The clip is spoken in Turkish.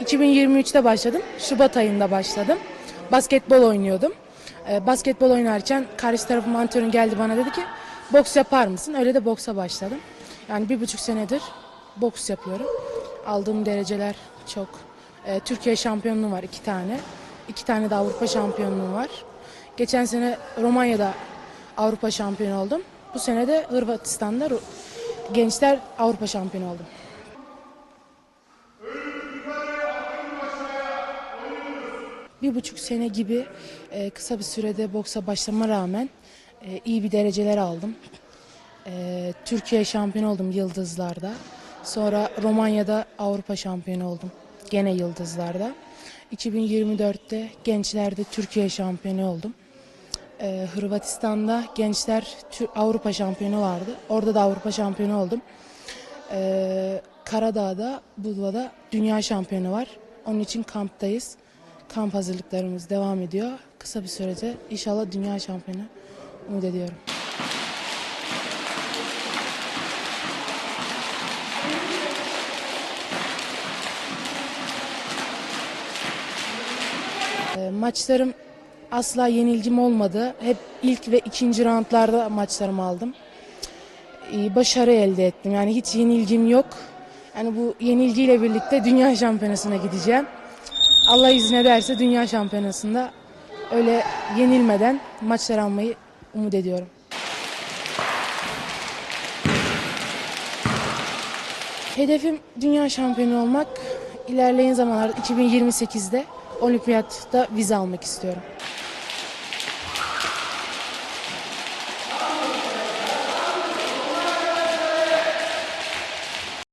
...2023'te başladım. Şubat ayında başladım. Basketbol oynuyordum. Ee, basketbol oynarken karşı tarafım antrenör geldi bana dedi ki... ...boks yapar mısın? Öyle de boksa başladım. Yani bir buçuk senedir boks yapıyorum. Aldığım dereceler çok. Ee, Türkiye şampiyonluğu var iki tane. İki tane de Avrupa şampiyonluğu var. Geçen sene Romanya'da Avrupa şampiyonu oldum. Bu sene de Hırvatistan'da gençler Avrupa şampiyonu oldum. bir buçuk sene gibi e, kısa bir sürede boksa başlama rağmen e, iyi bir dereceler aldım. E, Türkiye şampiyonu oldum yıldızlarda. Sonra Romanya'da Avrupa şampiyonu oldum. Gene yıldızlarda. 2024'te gençlerde Türkiye şampiyonu oldum. E, Hırvatistan'da gençler Avrupa şampiyonu vardı. Orada da Avrupa şampiyonu oldum. E, Karadağ'da, Budva'da dünya şampiyonu var. Onun için kamptayız. Kamp hazırlıklarımız devam ediyor. Kısa bir sürede inşallah dünya şampiyonu umut ediyorum. Maçlarım asla yenilgim olmadı. Hep ilk ve ikinci roundlarda maçlarımı aldım. E, başarı elde ettim. Yani hiç yenilgim yok. Yani bu yenilgiyle birlikte dünya şampiyonasına gideceğim. Allah izin ederse dünya şampiyonasında öyle yenilmeden maçlar almayı umut ediyorum. Hedefim dünya şampiyonu olmak. İlerleyen zamanlarda 2028'de olimpiyatta vize almak istiyorum.